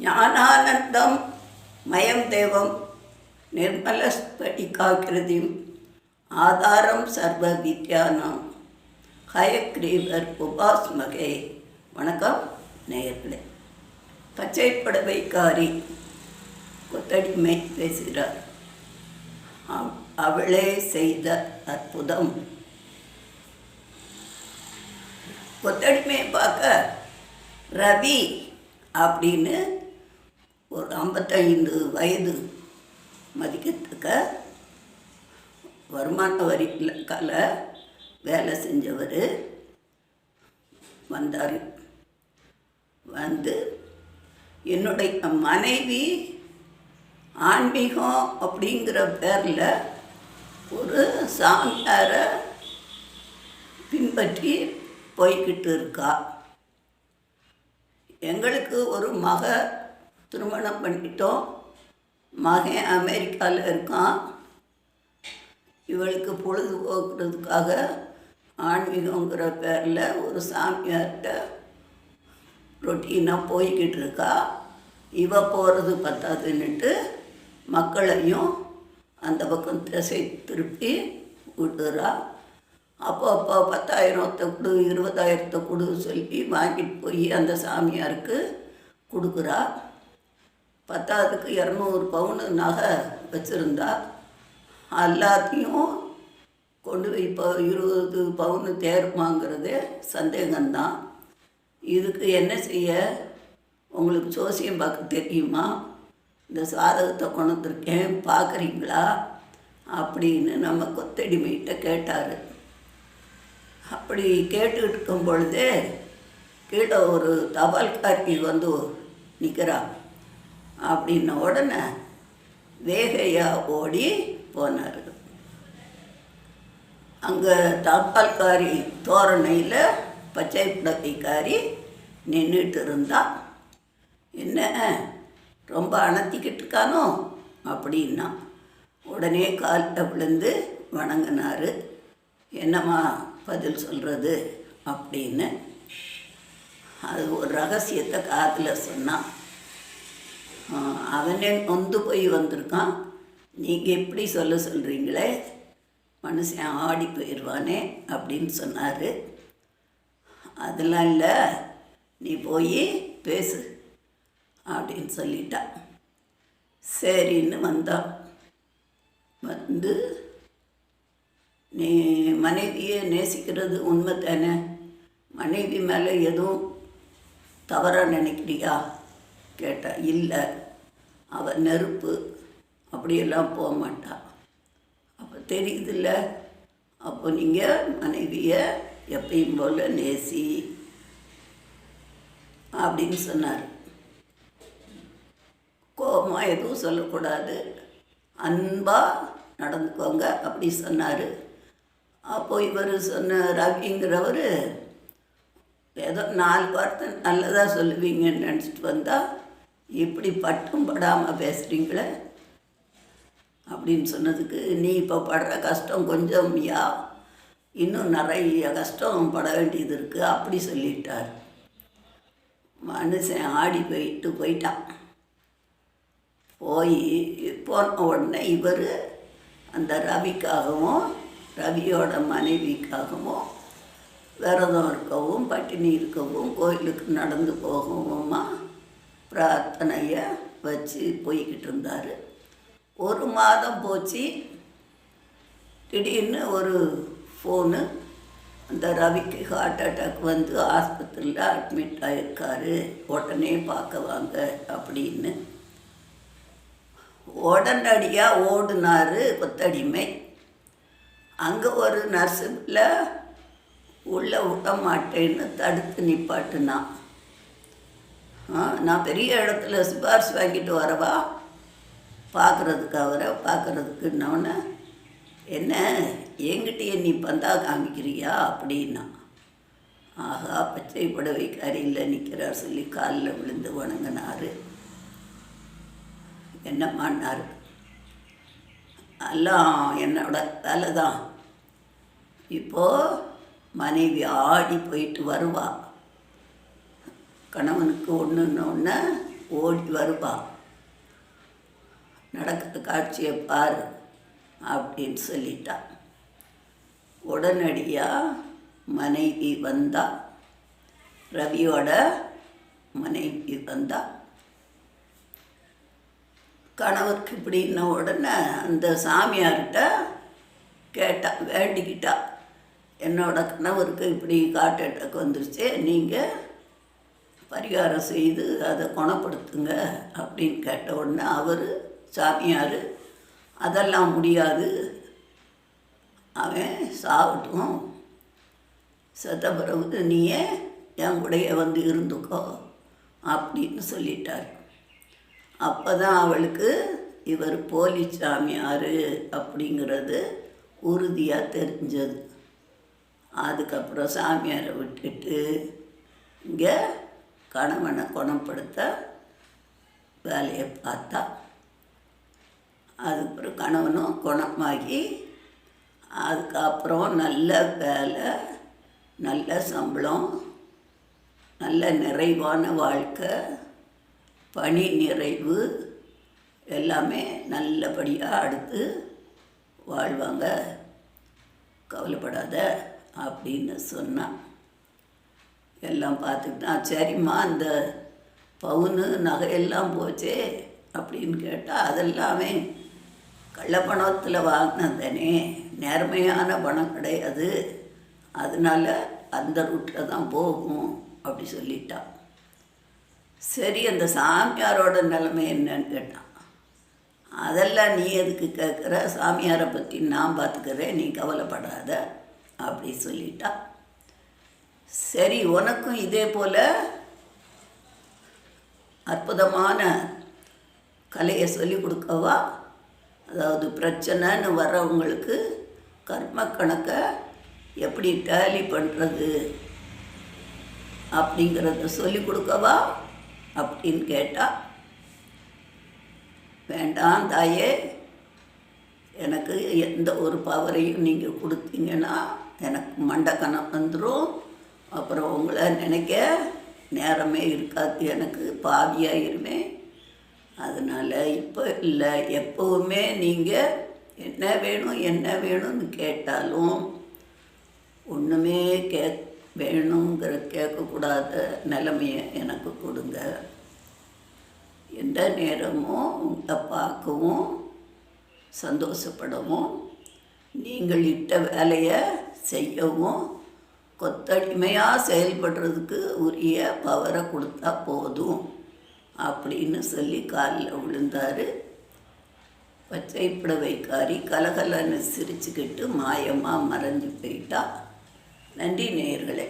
ஞானானந்தம் மயம் தேவம் நிர்மலஸ்படிகாக்கிருதிம் ஆதாரம் சர்வ வித்யானாம் ஹயக்ரீவர் உபாஸ்மகே. வணக்கம் நேயர்களே. பச்சைப்படவைக்காரி கொத்தடிமை பேசுகிறார். அவ- அவளே செய்த அற்புதம். கொத்தடிமையை பார்க்க ரவி அப்படின்னு ஒரு ஐம்பத்தைந்து வயது மதிக்கத்தக்க வருமான வரி இலக்கால வேலை செஞ்சவர் வந்தார். வந்து என்னுடைய மனைவி ஆன்மீகம் அப்படிங்கிற பேரில் ஒரு சாமியாரை பின்பற்றி போய்கிட்டு இருக்கா. எங்களுக்கு ஒரு மக திருமணம் பண்ணிட்டோம். மகன் அமெரிக்காவில் இருக்கான். இவளுக்கு பொழுதுபோக்குறதுக்காக ஆன்மீகங்கிற பேரில் ஒரு சாமியார்கிட்ட ரொட்டீனாக போய்கிட்டு இருக்கா. இவ போகிறது பத்தாதுன்னுட்டு மக்களையும் அந்த பக்கம் திசை திருப்பி விடுறா. அப்போ அப்போ பத்தாயிரத்தை கொடு இருபதாயிரத்தை கொடு சொல்லி வாங்கிட்டு போய் அந்த சாமியாருக்கு கொடுக்குறா. பத்தாவதுக்கு இரநூறு பவுனு நகை வச்சுருந்தா எல்லாத்தையும் கொண்டு போய் இப்போ இருபது பவுனு தேருமாங்கிறதே சந்தேகம்தான். இதுக்கு என்ன செய்ய? உங்களுக்கு ஜோசியம் பார்க்க தெரியுமா? இந்த சாதகத்தை கொண்டு வந்திருக்கேன் பார்க்குறீங்களா? அப்படின்னு நம்ம கொத்தடிமைகிட்ட கேட்டார். அப்படி கேட்டுக்கிட்டு இருக்கும் பொழுதே கீழே ஒரு தபால்காரி வந்து நிற்கிறான் அப்படின்ன உடனே வேகையா ஓடி போனார். அங்கே தபால்காரி தோரணையில் பச்சை புடக்கைக்காரி நின்றுட்டு இருந்தா என்ன ரொம்ப அணத்திக்கிட்டு இருக்கானோ? அப்படின்னா உடனே காலில் விழுந்து வணங்கினார். என்னம்மா பதில் சொல்கிறது அப்படின்னு அது ஒரு ரகசியத்தை காதில் சொன்னான். அவனே நொந்து போய் வந்திருக்கான். நீங்கள் எப்படி சொல்ல சொல்கிறீங்களே மனுஷன் ஆடி போயிடுவானே அப்படின்னு சொன்னார். அதெல்லாம் இல்லை நீ போய் பேசு அப்படின்னு சொல்லிட்டா. சரின்னு வந்தான் வந்து நீ மனைவியை நேசிக்கிறது உண்மை தானே மனைவி மேலே எதுவும் தவறாக நினைக்கிறியா? கேட்டா இல்லை அவள் நெருப்பு. அப்படியெல்லாம் போக மாட்டாள் அப்போ தெரியுதுல்ல அப்போ நீங்கள் மனைவியை எப்பயும் போல் நேசி அப்படின்னு சொன்னார். கோபமாக எதுவும் சொல்லக்கூடாது. அன்பாக நடந்துக்கோங்க அப்படி சொன்னார். அப்போ இவர் சொன்ன ரவிங்கிறவர் ஏதோ நாலு வார்த்தை நல்லதாக சொல்லுவீங்கன்னு நினச்சிட்டு வந்தால் இப்படி பட்டும் படாமல் பேசுகிறீங்களே அப்படின்னு சொன்னதுக்கு நீ இப்போ படுற கஷ்டம் கொஞ்சம் யா. இன்னும் நிறைய கஷ்டம் பட வேண்டியது இருக்குது அப்படி சொல்லிட்டார். மனுஷன் ஆடி போயிட்டு போயிட்டான். போய் போன உடனே இவர் அந்த ரவிக்காகவும் ரவியோட மனைவிக்காகவும் விரதம் இருக்கவும் பட்டினி இருக்கவும் கோயிலுக்கு நடந்து போகவுமா பிரார்த்தனையை வச்சு போய்கிட்டு இருந்தார் ஒரு மாதம் போச்சு. திடீர்னு ஒரு ஃபோனு அந்த ரவிக்கு ஹார்ட் அட்டாக் வந்து ஆஸ்பத்திரியில் அட்மிட் ஆகிருக்காரு உடனே பார்க்க வாங்க அப்படின்னு. உடனடியாக ஓடினார் கொத்தடிமை. அங்கே ஒரு நர்ஸுல உள்ளே விட மாட்டேன்னு தடுத்து நிப்பாட்டுனான். நான் பெரிய இடத்துல சிபாரிசு வாங்கிட்டு வரவா? பார்க்குறதுக்கு அவரை பார்க்குறதுக்குன்னொன்னே என்ன என்கிட்டயே நீ பந்தா காமிக்கிறியா அப்படின்னா? ஆகா பச்சை புடவை கரையில் நிற்கிறார் சொல்லி காலில் விழுந்து வணங்கினார். என்னம்மான்னாரு எல்லாம் என்னோட வேலை தான் இப்போது மனைவி ஆடி போயிட்டு வருவாள் கணவனுக்கு ஒன்றுன்னு ஒன்று ஓடி வருவான் நடக்கிற காட்சியை பாரு அப்படின்னு சொல்லிட்டான் உடனடியாக மனைவி வந்தா. ரவியோட மனைவி வந்தா. கணவருக்கு இப்படின்ன உடனே அந்த சாமியார்கிட்ட கேட்டா வேண்டிக்கிட்டா. என்னோட கணவருக்கு இப்படி காட்டு வந்துருச்சு நீங்கள் பரிகாரம் செய்து அதை குணப்படுத்துங்க அப்படின்னு கேட்ட உடனே அவர் சாமியார் அதெல்லாம் முடியாது. அவன் சாகட்டும். செத்த பிறகு நீயே என் கூடையே வந்து இருந்துக்கோ அப்படின்னு சொல்லிட்டார். அப்போ தான் அவளுக்கு இவர் போலி சாமியார் அப்படிங்கிறது உறுதியாக தெரிஞ்சது. அதுக்கப்புறம் சாமியாரை விட்டுட்டு இங்கே கணவனை குணப்படுத்த வேலையை பார்த்தா அதுக்கப்புறம் கணவனும் குணமாகி அதுக்கப்புறம் நல்ல வேலை நல்ல சம்பளம் நல்ல நிறைவான வாழ்க்கை பணி நிறைவு எல்லாமே நல்லபடியாக அடுத்து வாழ்வாங்க. கவலைப்படாத அப்படின்னு சொன்னான் எல்லாம் பார்த்துக்கிட்டான் சரிம்மா அந்த பவுனு நகையெல்லாம் போச்சே அப்படின்னு கேட்டால் அதெல்லாமே கள்ளப்பணத்தில் வாங்கினது தானே நேர்மையான பணம் கிடையாது. அதனால அந்த ரூட்டில் தான் போகும் அப்படி சொல்லிட்டான் சரி அந்த சாமியாரோட நிலைமை என்னன்னு கேட்டான் அதெல்லாம் நீ எதுக்கு கேட்குற சாமியாரை பற்றி நான் பார்த்துக்கிறேன் நீ கவலைப்படாத அப்படி சொல்லிட்டான் சரி உனக்கும் இதே போல் அற்புதமான கலையை சொல்லி கொடுக்கவா? அதாவது பிரச்சனைன்னு வர்றவங்களுக்கு கர்ம கணக்கை எப்படி டேலி பண்ணுறது அப்படிங்கிறத சொல்லி கொடுக்கவா அப்படின்னு கேட்டால் வேண்டாம் தாயே எனக்கு எந்த ஒரு பவரையும் நீங்கள் கொடுத்தீங்கன்னா எனக்கு மண்டக்கணம் வந்துடும் அப்புறம் உங்களை நினைக்க நேரமே இருக்காது. எனக்கு பாவியாயிருமே அதனால் இப்போ இல்லை. எப்போவுமே நீங்கள் என்ன வேணும் என்ன வேணும்னு கேட்டாலும் ஒன்றுமே கே வேணுங்கிற கேட்கக்கூடாத நிலைமையை எனக்கு கொடுங்க. எந்த நேரமும் உங்களை பார்க்கவும் சந்தோஷப்படவும் நீங்கள் இட்ட வேலையை செய்யவும் கொத்தடிமையாக செயல்படுறதுக்கு உரிய பவரை கொடுத்தா போதும் அப்படின்னு சொல்லி காலில் விழுந்தார். பச்சை புடவைக்காரி கலகலன்னு சிரிச்சுக்கிட்டு மாயமாக மறைஞ்சு போயிட்டா. நன்றி நேயர்களே.